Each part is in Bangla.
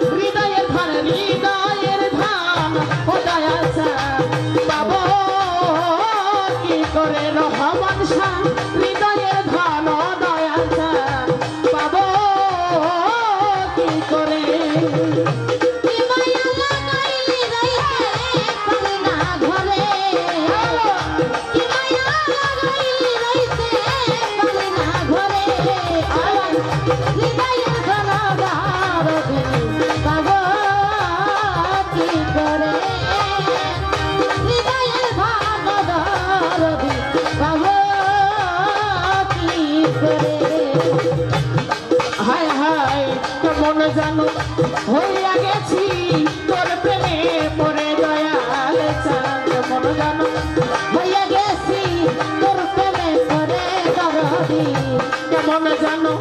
ঘুরে কেমন জানো, হইয়া গেছি, তোর প্রেমে পরে দয়াল চাঁদ। কেমন জানো, হইয়া গেছি, তোর প্রেমে পরে দরদি। কেমন জানো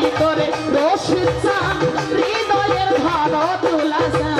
ভিতরে রসিদ হৃদয়ের ভারত উলাসা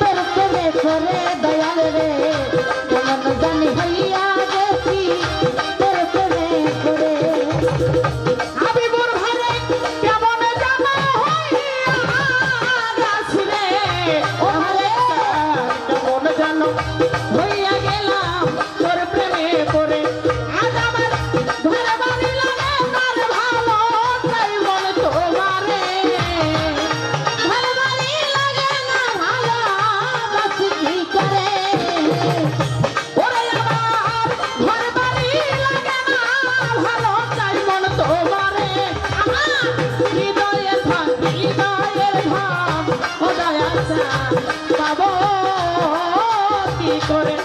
কি করে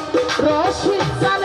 রসিকা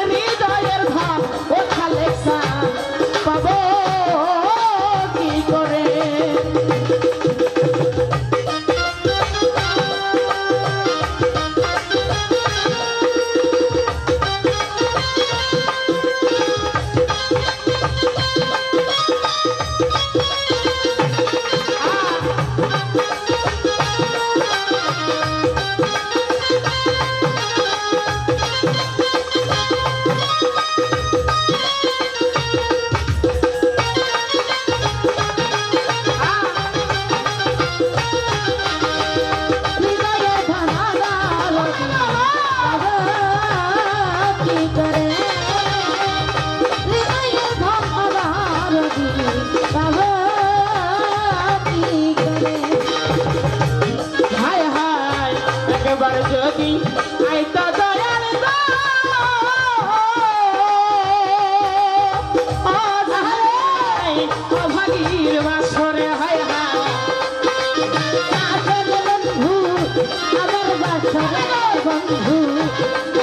বন্ধু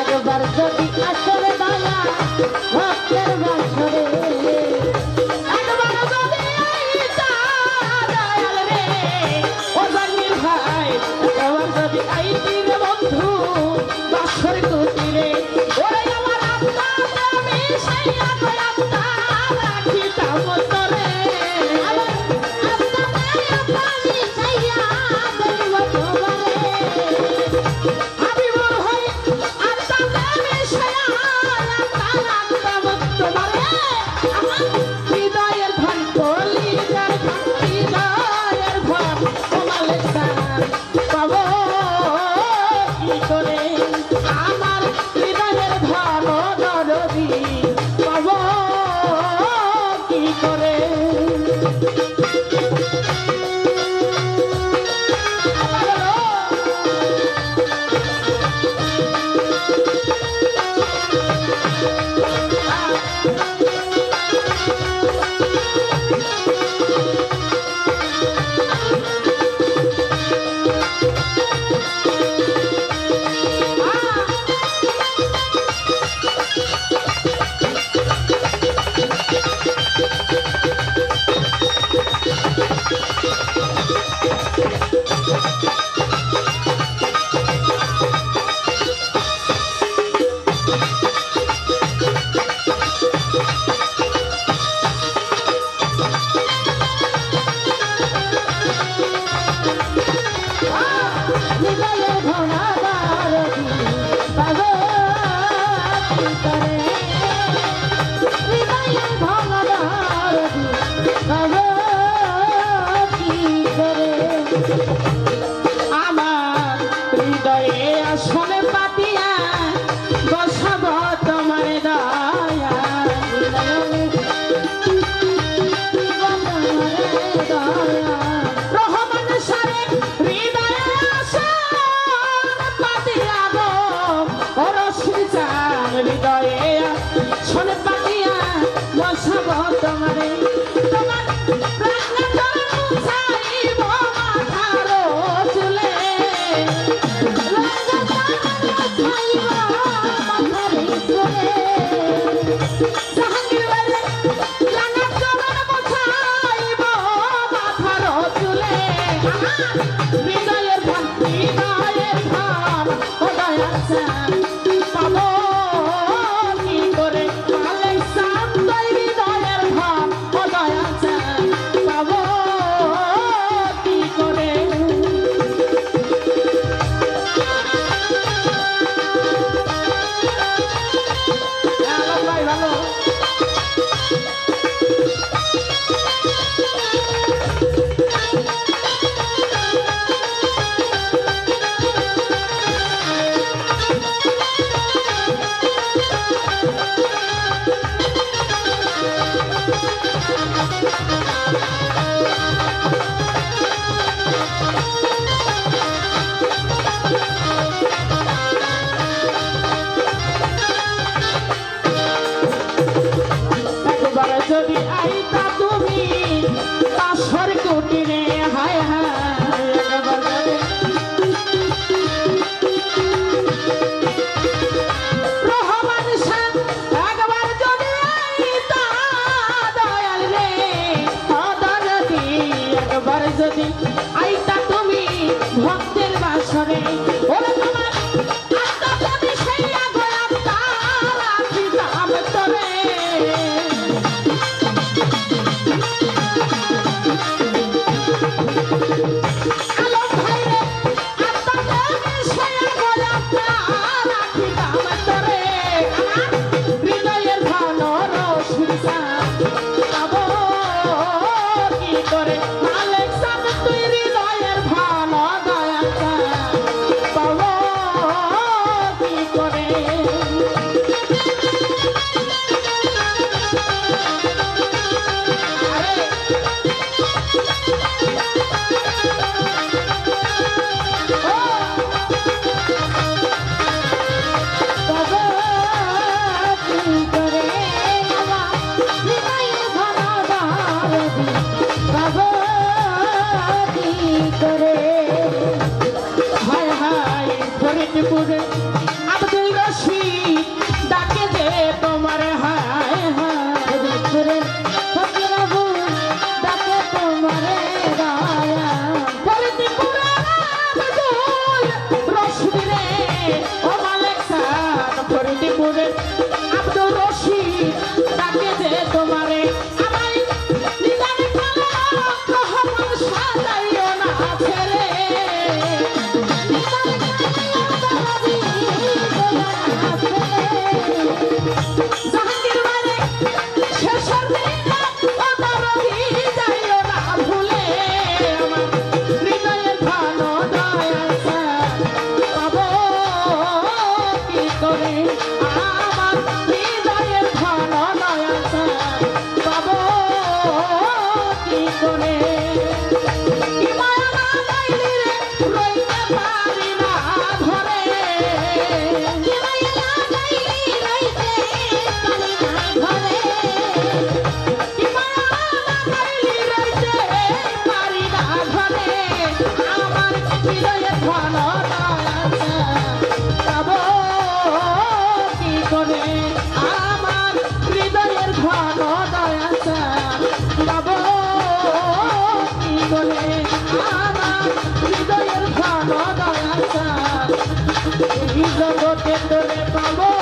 একবার যদি আসরে দালা ভক্তের বাসরে বন্ধু, বাসর কুটিরে, ওরে আমার আত্মা আমি সেই হৃদয়ে আসলে পাতিয়া হৃদয়ের